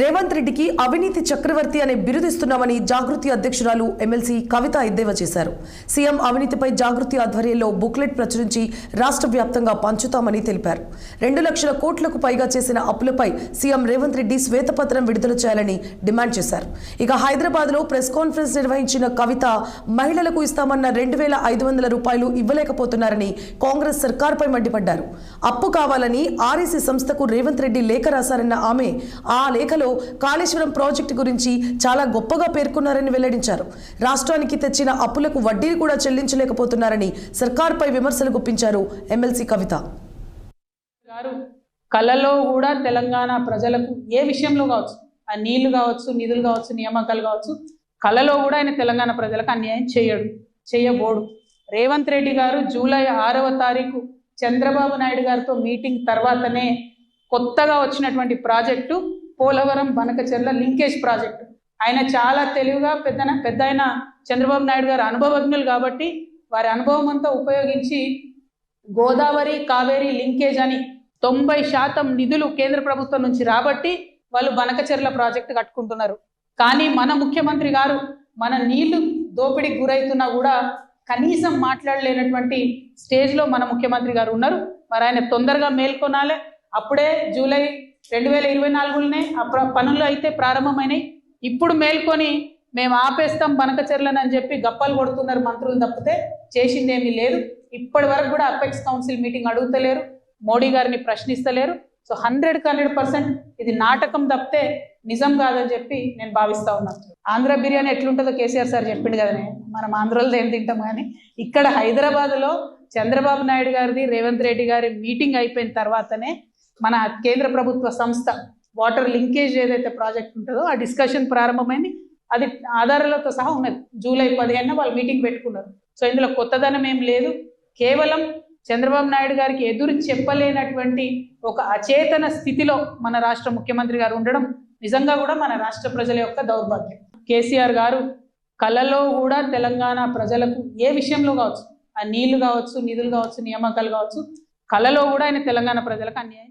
రేవంత్ రెడ్డికి అవినీతి చక్రవర్తి అనే బిరుదిస్తున్నామని జాగృతి అధ్యక్షురాలు ఎమ్మెల్సీ కవిత ఎద్దేవా చేశారు. సీఎం అవినీతిపై జాగృతి ఆధ్వర్యంలో బుక్లెట్ ప్రచురించి రాష్ట్ర వ్యాప్తంగా పంచుతామని తెలిపారు. రెండు లక్షల కోట్లకు పైగా చేసిన అప్పులపై సీఎం రేవంత్ రెడ్డి శ్వేతపత్రం విడుదల చేయాలని డిమాండ్ చేశారు. ఇక హైదరాబాద్లో ప్రెస్ కాన్ఫరెన్స్ నిర్వహించిన కవిత మహిళలకు ఇస్తామన్న రెండు వేల ఐదు వందల రూపాయలు ఇవ్వలేకపోతున్నారని కాంగ్రెస్ సర్కార్పై మండిపడ్డారు. అప్పు కావాలని ఆర్ఎసీ సంస్థకు రేవంత్ రెడ్డి లేఖ రాశారన్న ఆమె ఆ లేఖలో కాళేశ్వరం ప్రాజెక్టు గురించి చాలా గొప్పగా పేర్కొన్నారని వెల్లడించారు. రాష్ట్రానికి తెచ్చిన అప్పులకు వడ్డీని కూడా చెల్లించలేకపోతున్నారని సర్కార్పై విమర్శలు గుప్పించారు ఎమ్మెల్సీ కవిత. గారు కళలో కూడా తెలంగాణ ప్రజలకు ఏ విషయంలో కావచ్చు ఆ నీళ్ళు కావచ్చు నిధులు కావచ్చు నియామకాలు కావచ్చు కళలో కూడా ఆయన తెలంగాణ ప్రజలకు అన్యాయం చేయడు చేయబోడు. రేవంత్ రెడ్డి గారు జూలై ఆరవ తారీఖు చంద్రబాబు నాయుడు గారితో మీటింగ్ తర్వాతనే కొత్తగా వచ్చినటువంటి project Polavaram Banakacherla linkage project. ఆయన చాలా తెలివిగా పెద్ద పెద్ద ఆయన చంద్రబాబు నాయుడు గారు అనుభవజ్ఞులు కాబట్టి వారి అనుభవం అంతా ఉపయోగించి గోదావరి కావేరి లింకేజ్ అని తొంభై శాతం నిధులు కేంద్ర ప్రభుత్వం నుంచి రాబట్టి వాళ్ళు బనకచెర్ల ప్రాజెక్టు కట్టుకుంటున్నారు. కానీ మన ముఖ్యమంత్రి గారు మన నీళ్ళు దోపిడీకి గురవుతున్నా కూడా కనీసం మాట్లాడలేనటువంటి స్టేజ్లో మన ముఖ్యమంత్రి గారు ఉన్నారు. మరి ఆయన తొందరగా మేల్కొనాలి. అప్పుడే జూలై రెండు వేల ఇరవై నాలుగులోనే ఆ ప్ర- పనులు అయితే ప్రారంభమైనాయి. ఇప్పుడు మేల్కొని మేము ఆపేస్తాం బనకచెర్లను అని చెప్పి గప్పాలు కొడుతున్నారు మంత్రులు తప్పితే చేసింది ఏమీ లేదు. ఇప్పటి వరకు కూడా అపెక్స్ కౌన్సిల్ మీటింగ్ అడుగుతలేరు. మోడీ గారిని ప్రశ్నిస్తలేరు. సో హండ్రెడ్ హండ్రెడ్ పర్సెంట్ ఇది నాటకం తప్పితే నిజం కాదని చెప్పి నేను భావిస్తా ఉన్నాను ఆంధ్ర బిర్యానీ ఎట్లుంటుందో కేసీఆర్ సార్ చెప్పిండు కదనే మనం ఆంధ్రలో ఏం తింటాం కానీ ఇక్కడ హైదరాబాద్లో చంద్రబాబు నాయుడు గారిది రేవంత్ రెడ్డి గారి మీటింగ్ అయిపోయిన తర్వాతనే మన కేంద్ర ప్రభుత్వ సంస్థ వాటర్ లింకేజ్ ఏదైతే ప్రాజెక్ట్ ఉంటుందో ఆ డిస్కషన్ ప్రారంభమైంది. అది ఆధారాలతో సహా ఉన్నది. జూలై పదిహేను వాళ్ళు మీటింగ్ పెట్టుకున్నారు. సో ఇందులో కొత్తదనం ఏం లేదు. కేవలం చంద్రబాబు నాయుడు గారికి ఎదురు చెప్పలేనటువంటి ఒక అచేతన స్థితిలో మన రాష్ట్ర ముఖ్యమంత్రి గారు ఉండడం నిజంగా కూడా మన రాష్ట్ర ప్రజల యొక్క దౌర్భాగ్యం. కేసీఆర్ గారు కళలో కూడా తెలంగాణ ప్రజలకు ఏ విషయంలో కావచ్చు ఆ నీళ్ళు కావచ్చు నిధులు కావచ్చు నియామకాలు కావచ్చు కళలో కూడా ఆయన తెలంగాణ ప్రజలకు అన్యాయం